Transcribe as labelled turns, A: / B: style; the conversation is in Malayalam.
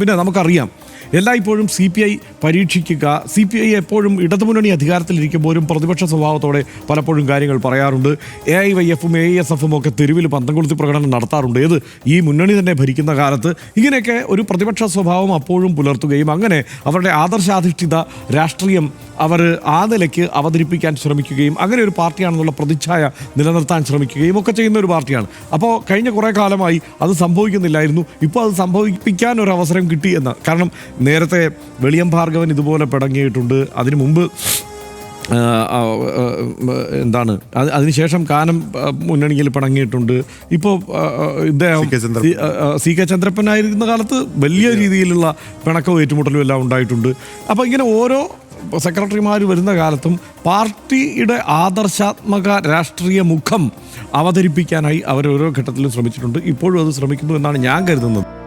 A: പിന്നെ നമുക്കറിയാം. എല്ലായ്പ്പോഴും സി പി ഐ പരീക്ഷിക്കുക. സി പി ഐ എപ്പോഴും ഇടതുമുന്നണി അധികാരത്തിലിരിക്കുമ്പോഴും പ്രതിപക്ഷ സ്വഭാവത്തോടെ പലപ്പോഴും കാര്യങ്ങൾ പറയാറുണ്ട്. എ ഐ വൈ എഫും എ എസ് എഫും ഒക്കെ തെരുവിൽ പന്തം കൊളുത്തി പ്രകടനം നടത്താറുണ്ട്. ഏത്? ഈ മുന്നണി തന്നെ ഭരിക്കുന്ന കാലത്ത് ഇങ്ങനെയൊക്കെ ഒരു പ്രതിപക്ഷ സ്വഭാവം അപ്പോഴും പുലർത്തുകയും അങ്ങനെ അവരുടെ ആദർശാധിഷ്ഠിത രാഷ്ട്രീയം അവർ ആ നിലയ്ക്ക് അവതരിപ്പിക്കാൻ ശ്രമിക്കുകയും അങ്ങനെ ഒരു പാർട്ടിയാണെന്നുള്ള പ്രതിച്ഛായ നിലനിർത്താൻ ശ്രമിക്കുകയും ഒക്കെ ചെയ്യുന്ന ഒരു പാർട്ടിയാണ്. അപ്പോൾ കഴിഞ്ഞ കുറേ കാലമായി അത് സംഭവിക്കുന്നില്ലായിരുന്നു. ഇപ്പോൾ അത് സംഭവിപ്പിക്കാൻ ഒരു അവസരം കിട്ടി എന്ന്. കാരണം നേരത്തെ വെളിയം ഭാർഗവൻ ഇതുപോലെ പിടങ്ങിയിട്ടുണ്ട്. അതിനു മുമ്പ് എന്താണ് അത് അതിനുശേഷം കാനം മുന്നണിയിൽ പടങ്ങിയിട്ടുണ്ട്. ഇപ്പോൾ ഇദ്ദേഹം
B: കെ
A: സി കെ ചന്ദ്രപ്പനായിരിക്കുന്ന കാലത്ത് വലിയ രീതിയിലുള്ള പിണക്കവും ഏറ്റുമുട്ടലും എല്ലാം ഉണ്ടായിട്ടുണ്ട്. അപ്പോൾ ഇങ്ങനെ ഓരോ സെക്രട്ടറിമാർ വരുന്ന കാലത്തും പാർട്ടിയുടെ ആദർശാത്മക രാഷ്ട്രീയ മുഖം അവതരിപ്പിക്കാനായി അവർ ഓരോ ഘട്ടത്തിലും ശ്രമിച്ചിട്ടുണ്ട്. ഇപ്പോഴും അത് ശ്രമിക്കുന്നു എന്നാണ് ഞാൻ കരുതുന്നത്.